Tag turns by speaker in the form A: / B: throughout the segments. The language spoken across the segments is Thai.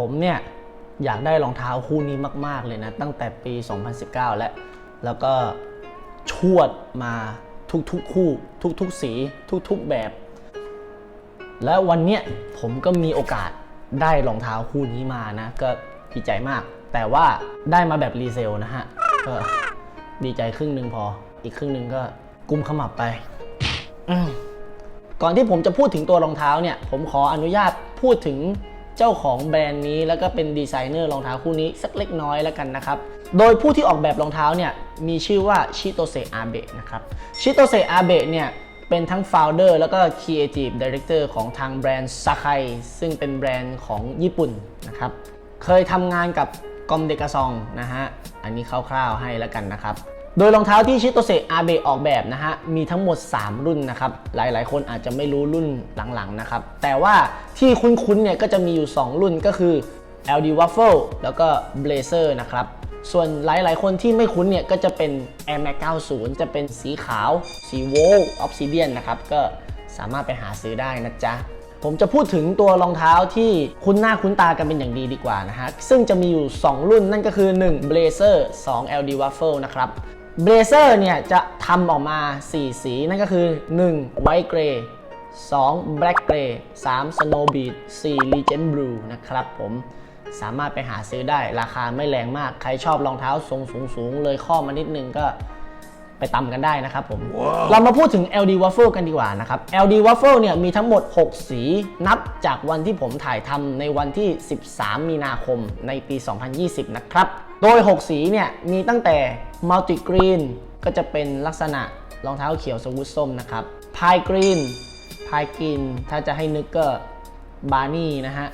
A: ผมเนี่ยอยากได้รองเท้าคู่นี้มาก ๆ เลยนะ ตั้งแต่ปี 2019 แล้ว แล้วก็ชวดมาทุก ๆ คู่ ทุก ๆ สี ทุก ๆ แบบ และวันเนี้ยผมก็มีโอกาสได้รองเท้าคู่นี้มานะ ก็ดีใจมาก แต่ว่าได้มาแบบรีเซลนะฮะก็ดีใจครึ่งหนึ่งพอ อีกครึ่งหนึ่งก็กุมขมับไป ก่อนที่ผมจะพูดถึงตัวรองเท้าเนี่ย ผมขออนุญาตพูดถึง เจ้าของแบรนด์นี้ แล้วก็เป็นดีไซเนอร์รองเท้าคู่นี้สักเล็กน้อยแล้วกันนะครับ โดยผู้ที่ออกแบบรองเท้าเนี่ยมีชื่อว่าชิโตเซอาเบะนะครับชิโตเซอาเบะเนี่ยเป็นทั้ง Founder แล้วก็ Creative Director ของทางแบรนด์ซาไคซึ่งเป็นแบรนด์ของญี่ปุ่นนะครับ เคยทำงานกับกอมเดกาซองนะฮะ อันนี้คร่าวๆให้แล้วกันนะครับ โดยรองเท้าที่ชิโตเซอาเบะออกแบบนะฮะ มีทั้งหมด 3 รุ่นนะครับ หลายๆ คนอาจจะไม่รู้รุ่นหลังๆนะครับ แต่ว่าที่คุ้นๆเนี่ยก็จะมีอยู่ 2 รุ่นก็คือ LD Waffle แล้วก็ Blazer นะครับ ส่วนหลายๆ คนที่ไม่คุ้นเนี่ยก็จะเป็น Air Max 90 จะเป็นสีขาว สีโวลต์ออฟซิเดียนนะครับ ก็สามารถไปหาซื้อได้นะจ๊ะผมจะพูดถึงตัวรองเท้าที่คุ้นหน้าคุ้นตากันเป็นอย่างดีดีกว่านะฮะ ซึ่งจะมีอยู่ 2 รุ่นนั่นก็คือ 1 Blazer 2 LD Waffle นะครับ Blazer เนี่ยจะทำออกมา 4 สีนั่นก็คือ 1 White Gray 2 Black Gray 3 Snow Beat 4 Legend Blue นะครับผมสามารถไปหาซื้อได้ราคาไม่แรงมาก ใครชอบรองเท้าทรงสูงๆ เลยข้อมานิดนึงก็ไปตำกันได้นะครับผมเรามาพูดถึง LD Waffle กันดีกว่านะครับ LD Waffle เนี่ยมีทั้งหมด 6 สีนับจากวันที่ผมถ่ายทำในวันที่ 13 มีนาคมในปี 2020 นะครับ โดย 6 สีเนี่ยมีตั้งแต่ Multi Green ก็จะเป็นลักษณะรองเท้าเขียวสวุธส้มนะครับ Pie Green Pie Green ถ้าจะให้นึกก็บานี่นะฮะ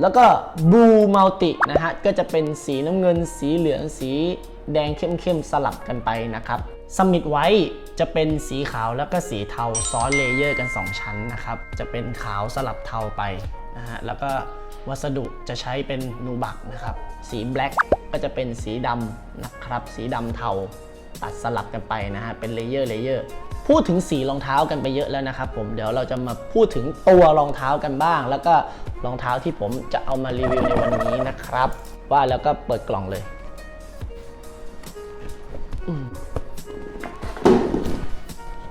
A: แล้วก็ Blue Multi นะฮะก็จะเป็นสีน้ำเงิน สีเหลืองสีแดงเข้มๆสลับกันไปนะครับสมิ t ไว้จะเป็นสีขาวแล้วก็สีเทาซ้อนเลเยอร์กัน 2 ชั้นนะครับ จะเป็นขาวสลับเทาไปนะฮะแล้วก็ วัสดุจะใช้เป็นนูบักนะครับ สีแบล็กก็จะเป็นสีดำนะครับ สีดำเทาตัดสลับกันไปนะฮะ เป็นเลเยอร์เลเยอร์พูดถึงสีรองเท้ากันไปเยอะแล้วนะครับผมเดี๋ยวเราจะมาพูดถึงตัวรองเท้ากันบ้าง แล้วก็รองเท้าที่ผมจะเอามารีวิวในวันนี้นะครับ ว่าแล้วก็เปิดกล่องเลย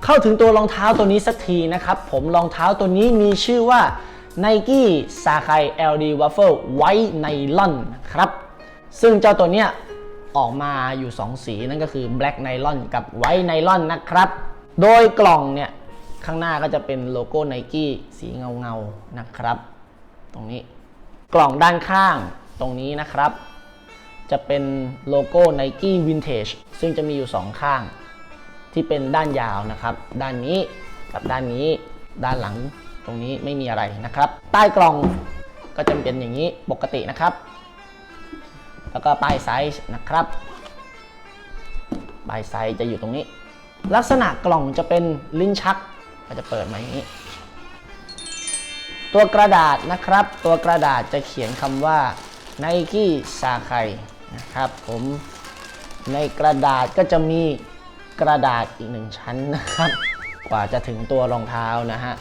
A: เข้าถึงตัวรองเท้าตัวนี้สักทีนะครับ ผมรองเท้าตัวนี้มีชื่อว่า Nike s a k a i LD Waffle White Nylon นครับ ซึ่งเจ้าตัวเนี้ยออกมาอยู่ 2 สีนั่นก็คือ Black Nylon กับ White Nylon นะครับ โดยกล่องเนี่ย ข้างหน้าก็จะเป็นโลโก้ Nike สีเงาเงาๆนะครับ ตรงนี้กล่องด้านข้างตรงนี้นะครับ จะเป็นโลโก้ Nike Vintage ซึ่งจะมีอยู่ 2 ข้าง ที่เป็นด้านยาวนะครับ ด้านนี้กับด้านนี้ด้านหลัง ตรงนี้ไม่มีอะไรนะครับ ใต้กล่องก็จะเป็นอย่างนี้ปกตินะครับ แล้วก็ป้ายไซส์นะครับป้ายไซส์จะอยู่ตรงนี้ ลักษณะกล่องจะเป็นลิ้นชักก็จะเปิดมาอย่างนี้ ตัวกระดาษนะครับ ตัวกระดาษจะเขียนคำว่า Nike s a k a i นะครับผมในกระดาษก็จะมีกระดาษอีกหนึ่งชั้นนะครับ กว่าจะถึงตัวรองเท้านะฮะ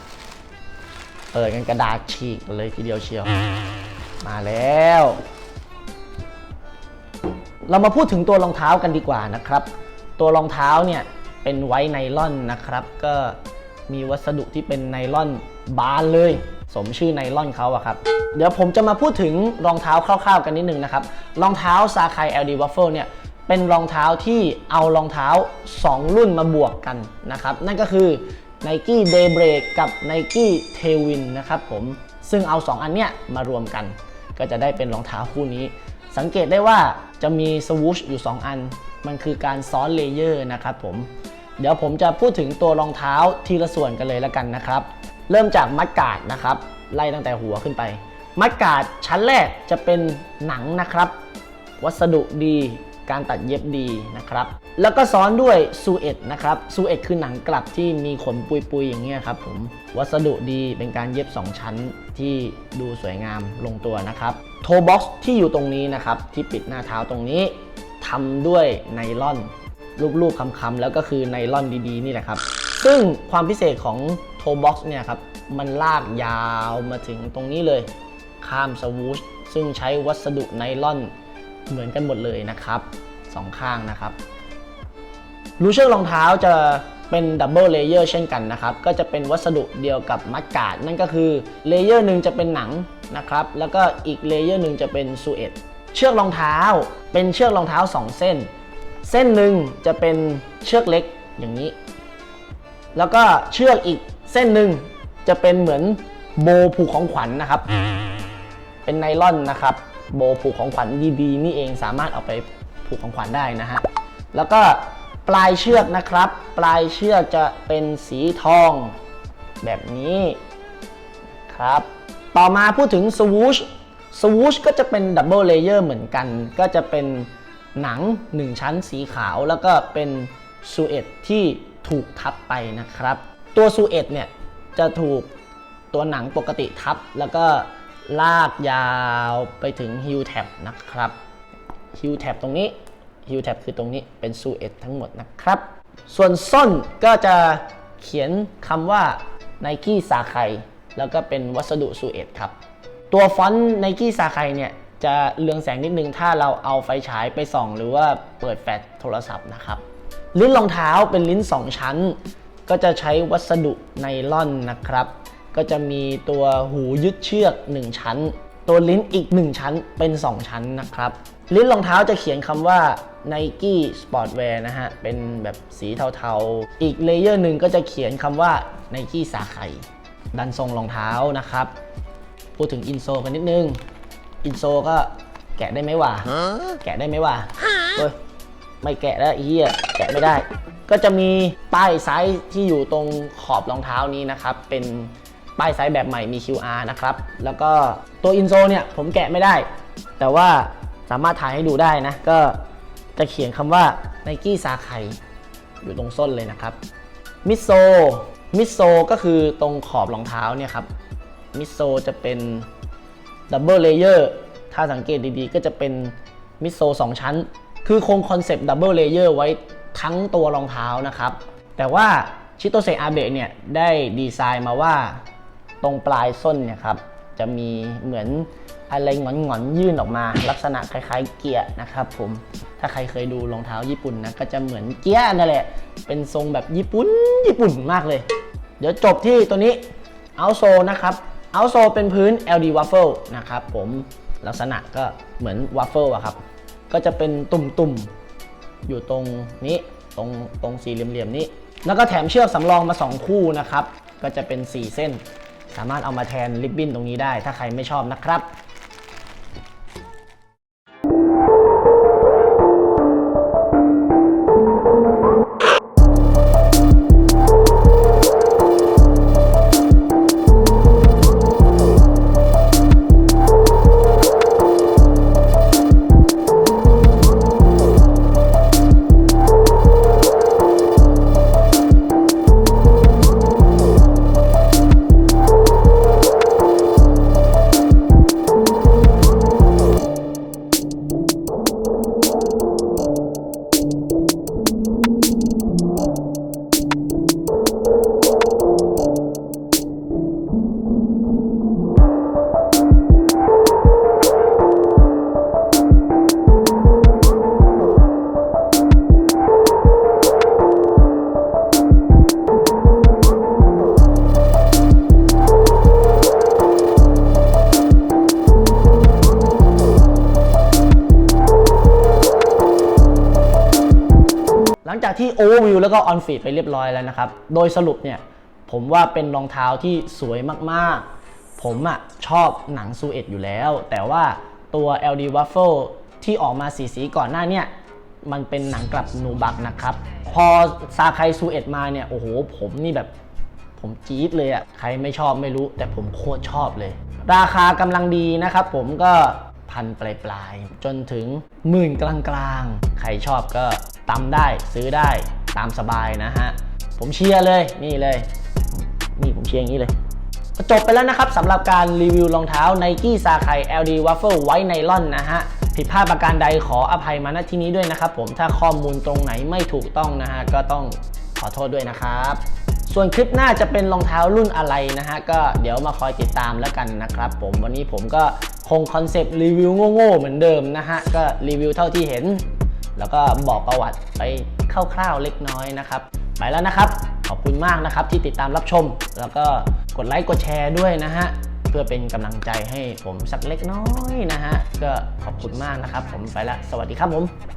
A: เปิดกันกระดาษฉีกเลยทีเดียวเชียว มาแล้ว เรามาพูดถึงตัวรองเท้ากันดีกว่านะครับ ตัวรองเท้าเนี่ยเป็นไว้ไนล่อนนะครับ ก็มีวัสดุที่เป็นไนล่อนบานเลย สมชื่อไนล่อนเขาอะครับ เดี๋ยวผมจะมาพูดถึงรองเท้าคร่าวๆกันนิดนึงนะครับ รองเท้าซาคาย LD Waffle เนี่ยเป็นรองเท้าที่เอารองเท้า 2 รุ่นมาบวกกันนะครับ นั่นก็คือ Nike Daybreak กับ Nike Tailwind นะครับผมซึ่งเอา 2 อันเนี้ยมารวมกัน ก็จะได้เป็นรองเท้าคู่นี้ สังเกตได้ว่าจะมีสวูชอยู่ 2 อัน มันคือการซ้อนเลเยอร์นะครับผมเดี๋ยวผมจะพูดถึงตัวรองเท้าทีละส่วนกันเลยล้วกันนะครับ เริ่มจากมัดกาดนะครับไล่ตั้งแต่หัวขึ้นไป มัดกาดชั้นแรกจะเป็นหนังนะครับ วัสดุดี การตัดเย็บดีนะครับ แล้วก็ซ้อนด้วยซูเอตนะครับซูเอตคือหนังกลับที่มีขนปุยๆอย่างเงี้ยครับผมวัสดุดีเป็นการเย็บ 2 ชั้นที่ดูสวยงามลงตัวนะครับโทบ็อกซ์ที่อยู่ตรงนี้นะครับ ที่ปิดหน้าเท้าตรงนี้ทำด้วยไนล่อนรูปๆคำๆแล้วก็คือไนล่อนดีๆ นี่แหละครับ ซึ่งความพิเศษของโทบ็อกซ์เนี่ยครับ มันลากยาวมาถึงตรงนี้เลย ข้ามสวูชซึ่งใช้วัสดุไนล่อน เหมือนกันหมดเลยนะครับสองข้างนะครับรูเชือกรองเท้าจะเป็นดับเบิลเลเยอร์เช่นกันนะครับ ก็จะเป็นวัสดุเดียวกับมัดกาดนั่นก็คือเลเยอร์หนึ่งจะเป็นหนังนะครับ แล้วก็อีกเลเยอร์หนึ่งจะเป็นซูเอตเชือกรองเท้า เป็นเชือกรองเท้า 2 เส้น เส้นหนึ่งจะเป็นเชือกเล็กอย่างนี้ แล้วก็เชือกอีกเส้นหนึ่งจะเป็นเหมือนโบผูกของขวัญนะครับ เป็นไนล่อนนะครับ โบผูกของขวัญดีๆนี่เองสามารถเอาไปผูกของขวัญได้นะฮะ แล้วก็ปลายเชือกนะครับ ปลายเชือกจะเป็นสีทองแบบนี้ครับ ต่อมาพูดถึงสวูชสวูชก็จะเป็นดับเบิลเลเยอร์เหมือนกัน ก็จะเป็นหนัง 1 ชั้นสีขาวแล้วก็เป็นซูเอตที่ถูกทับไปนะครับ ตัวซูเอตเนี่ยจะถูกตัวหนังปกติทับแล้วก็ ลากยาวไปถึงฮิลแท็บนะครับฮิลแท็บตรงนี้ฮิลแท็บคือตรงนี้เป็นซูเอตทั้งหมดนะครับ ส่วนส้นก็จะเขียนคำว่า Nike สาไคแล้วก็เป็นวัสดุซูเอตครับ ตัวฟอนต์ Nike สาไคเนี่ยจะเรืองแสงนิดนึงถ้าเราเอาไฟฉายไปส่อง หรือว่าเปิดแฟลชโทรศัพท์นะครับ ลิ้นรองเท้าเป็นลิ้น 2 ชั้น ก็จะใช้วัสดุไนล่อนนะครับ ก็จะมีตัวหูยึดเชือก 1 ชั้น ตัวลิ้นอีก 1 ชั้นเป็น 2 ชั้นนะครับ ลิ้นรองเท้าจะเขียนคำว่า Nike Sportwear นะฮะ เป็นแบบสีเทาๆ อีกเลเยอร์หนึ่งก็จะเขียนคำว่า Nike สาไคดันทรงรองเท้านะครับ พูดถึงอินโซกันนิดนึง อินโซก็แกะได้ไหมวะ แกะได้ไหมวะเฮ้ยไม่แกะแล้วอ้เฮียแกะไม่ได้ ก็จะมีป้ายไซส์ที่อยู่ตรงขอบรองเท้านี้นะครับ เป็น ป้ายไซส์แบบใหม่มี QR นะครับ แล้วก็ตัวอินโซเนี่ยผมแกะไม่ได้ แต่ว่าสามารถถ่ายให้ดูได้นะ ก็จะเขียนคำว่า Nike สาไคอยู่ตรงส้นเลยนะครับ มิโซ มิโซก็คือตรงขอบรองเท้าเนี่ยครับ มิโซจะเป็นดับเบิลเลเยอร์ถ้าสังเกตดีๆ ก็จะเป็นมิโซสองชั้น คือคงคอนเซปต์ดับเบิลเลเยอร์ไว้ทั้งตัวรองเท้านะครับ แต่ว่าชิโตเซอาเบะเนี่ยได้ดีไซน์มาว่า ตรงปลายส้นเนี่ยครับจะมีเหมือนอะไรหงอนๆยื่นออกมา ลักษณะคล้ายๆเกียร์นะครับผมถ้าใครเคยดูรองเท้าญี่ปุ่นนะก็จะเหมือนเกียร์นั่นแหละ เป็นทรงแบบญี่ปุ่นญี่ปุ่นมากเลย เดี๋ยวจบที่ตัวนี้เอาโซนะครับเอาโซเป็นพื้น LD Waffle นะครับผมลักษณะก็เหมือนวัฟเฟิลอะครับ ก็จะเป็นตุ่มๆ อยู่ตรงนี้ตรงตรงสี่เหลี่ยมๆนี้ แล้วก็แถมเชือกสำรองมา 2 คู่นะครับ ก็จะเป็น 4 เส้น สามารถเอามาแทนริบบิ้นตรงนี้ได้ ถ้าใครไม่ชอบนะครับ ที่โอเวอร์วิวแล้วก็ออนฟีดไปเรียบร้อยแล้วนะครับ โดยสรุปเนี่ย ผมว่าเป็นรองเท้าที่สวยมากๆ ผมอะชอบหนังซูเอตอยู่แล้ว แต่ว่าตัว LD Waffle ที่ออกมาสีสีก่อนหน้าเนี่ยมันเป็นหนังกลับนูบักนะครับ พอซาไคซูเอตมาเนี่ย โอ้โห ผมนี่แบบผมจี๊ดเลยอะ่ะ ใครไม่ชอบไม่รู้ แต่ผมโคตรชอบเลย ราคากำลังดีนะครับผมก็ พันปลายปลายๆจนถึงหมื่นกลางกลางๆใครชอบก็ตำได้ซื้อได้ตามสบายนะฮะ ผมเชียร์เลยนี่เลย นี่ผมเชียร์อย่างนี้เลยจบไปแล้วนะครับสำหรับการรีวิวรองเท้า Nike ซาไค LD Waffle ไว้ไนลอนนะฮะ ผิดพลาดประการใดขออภัยมาณที่นี้ด้วยนะครับผมถ้าข้อมูลตรงไหนไม่ถูกต้องนะฮะ ก็ต้องขอโทษด้วยนะครับ ส่วนคลิปหน้าจะเป็นรองเท้ารุ่นอะไรนะฮะ ก็เดี๋ยวมาคอยติดตามแล้วกันนะครับผมวันนี้ผมก็คงคอนเซปต์รีวิวโง่ๆเหมือนเดิมนะฮะ ก็รีวิวเท่าที่เห็น แล้วก็บอกประวัติไปคร่าวๆเล็กน้อยนะครับ ไปแล้วนะครับ ขอบคุณมากนะครับที่ติดตามรับชม แล้วก็กดไลค์กดแชร์ด้วยนะฮะ เพื่อเป็นกำลังใจให้ผมสักเล็กน้อยนะฮะ ก็ขอบคุณมากนะครับ ผมไปละสวัสดีครับผม